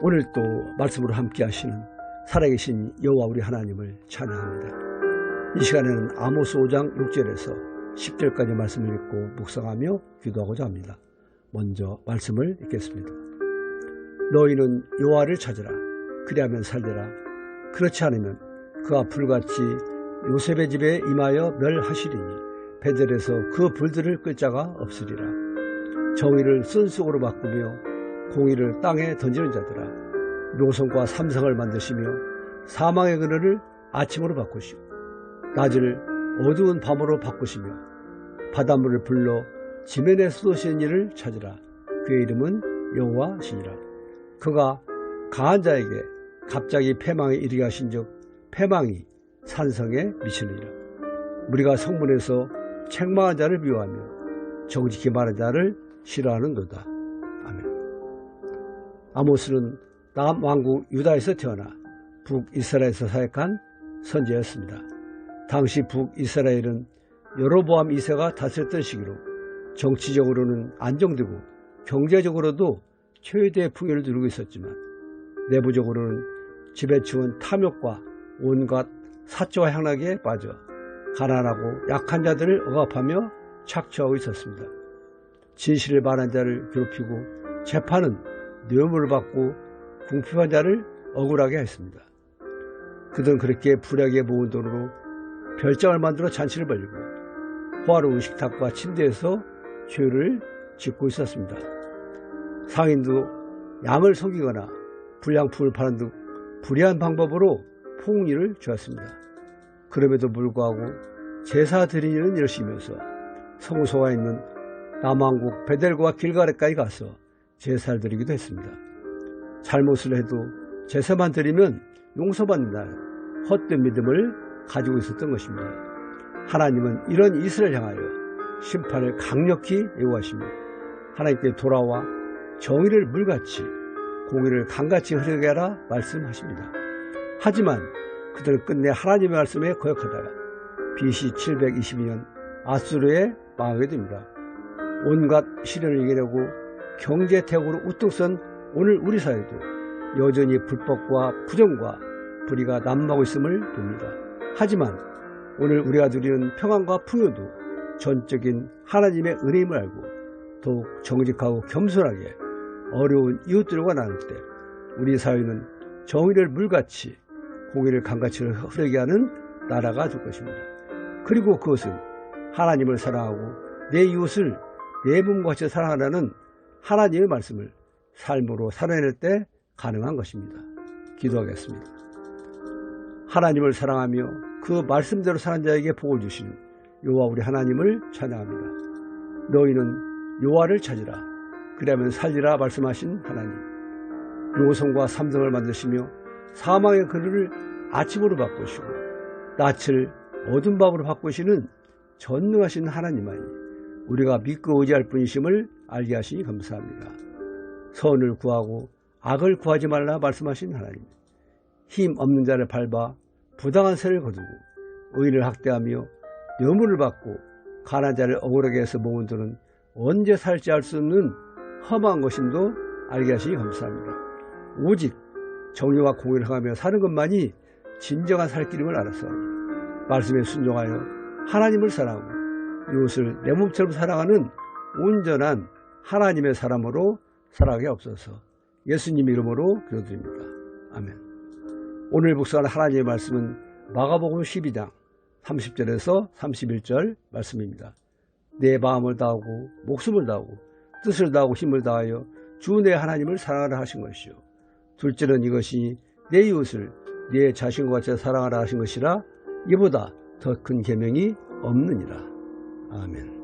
오늘 또 말씀으로 함께 하시는 살아계신 여호와 우리 하나님을 찬양합니다. 이 시간에는 아모스 5장 6절에서 10절까지 말씀을 읽고 묵상하며 기도하고자 합니다. 먼저 말씀을 읽겠습니다. 너희는 여호와를 찾으라 그리하면 살리라 그렇지 않으면 그가 불같이 요셉의 집에 임하여 멸하시리니 베델에서 그 불들을 끌 자가 없으리라 정의를 쓴속으로 바꾸며 공의를 땅에 던지는 자들아 묘성과 삼성을 만드시며 사망의 그늘을 아침으로 바꾸시고 낮을 어두운 밤으로 바꾸시며 바닷물을 불러 지면에 쏟으시는 일을 찾으라. 그의 이름은 여호와시니라. 그가 강한 자에게 갑자기 패망에 이르게 하신즉 패망이 산성에 미치느니라. 우리가 성문에서 책망한 자를 미워하며 정직히 말한 자를 싫어하는도다 아모스는 남 왕국 유다에서 태어나 북이스라엘에서 사역한 선지였습니다. 당시 북이스라엘은 여로보암 2세가 다스렸던 시기로 정치적으로는 안정되고 경제적으로도 최대의 풍요를 누리고 있었지만 내부적으로는 지배층은 탐욕과 온갖 사초와 향락에 빠져 가난하고 약한 자들을 억압하며 착취하고 있었습니다. 진실을 말한 자를 괴롭히고 재판은 뇌물을 받고 궁핍한 자를 억울하게 했습니다. 그들은 그렇게 불하게 모은 돈으로 별장을 만들어 잔치를 벌리고 호화로운 식탁과 침대에서 죄를 짓고 있었습니다. 상인도 양을 속이거나 불량품을 파는 등 불의한 방법으로 폭리를 주었습니다. 그럼에도 불구하고 제사 드리는 열심히면서 성소가 있는 남왕국 베델과 길가레까지 가서 제사를 드리기도 했습니다. 잘못을 해도 제사만 드리면 용서받는다는 헛된 믿음을 가지고 있었던 것입니다. 하나님은 이런 이스라엘 향하여 심판을 강력히 예고하시며 하나님께 돌아와 정의를 물같이 공의를 강같이 흐르게 하라 말씀하십니다. 하지만 그들은 끝내 하나님의 말씀에 거역하다가 BC 722년 아수르에 망하게 됩니다. 온갖 시련을 이겨내고 경제 태국으로 우뚝 선 오늘 우리 사회도 여전히 불법과 부정과 불의가 남하고 있음을 봅니다. 하지만 오늘 우리가 누리는 평안과 풍요도 전적인 하나님의 은혜임을 알고 더욱 정직하고 겸손하게 어려운 이웃들과 나눌 때 우리 사회는 정의를 물같이 공의를 강같이 흐르게 하는 나라가 될 것입니다. 그리고 그것은 하나님을 사랑하고 내 이웃을 내 몸과 같이 사랑하라는 하나님의 말씀을 삶으로 살아낼 때 가능한 것입니다. 기도하겠습니다. 하나님을 사랑하며 그 말씀대로 사는 자에게 복을 주시는 요와 우리 하나님을 찬양합니다. 너희는 요와를 찾으라. 그러면 살리라 말씀하신 하나님. 요성과 삼성을 만드시며 사망의 그늘을 아침으로 바꾸시고 낯을 어둠 밤으로 바꾸시는 전능하신 하나님만이 우리가 믿고 의지할 뿐이심을 알게 하시니 감사합니다. 선을 구하고 악을 구하지 말라 말씀하신 하나님. 힘 없는 자를 밟아 부당한 세를 거두고 의인을 학대하며 뇌물을 받고 가난 자를 억울하게 해서 모은 돈은 언제 살지 알 수 없는 험한 것임도 알게 하시니 감사합니다. 오직 정의와 공의를 행하며 사는 것만이 진정한 살 길임을 알았사오니 말씀에 순종하여 하나님을 사랑하고 이웃을 내 몸처럼 사랑하는 온전한 하나님의 사람으로 살아가게 없어서 예수님 이름으로 기도드립니다. 아멘. 오늘 묵상하는 하나님의 말씀은 마가복음 12장 30절에서 31절 말씀입니다. 내 마음을 다하고 목숨을 다하고 뜻을 다하고 힘을 다하여 주 내 하나님을 사랑하라 하신 것이요. 둘째는 이것이 내 이웃을 내 자신과 같이 사랑하라 하신 것이라 이보다 더 큰 계명이 없느니라. 아멘.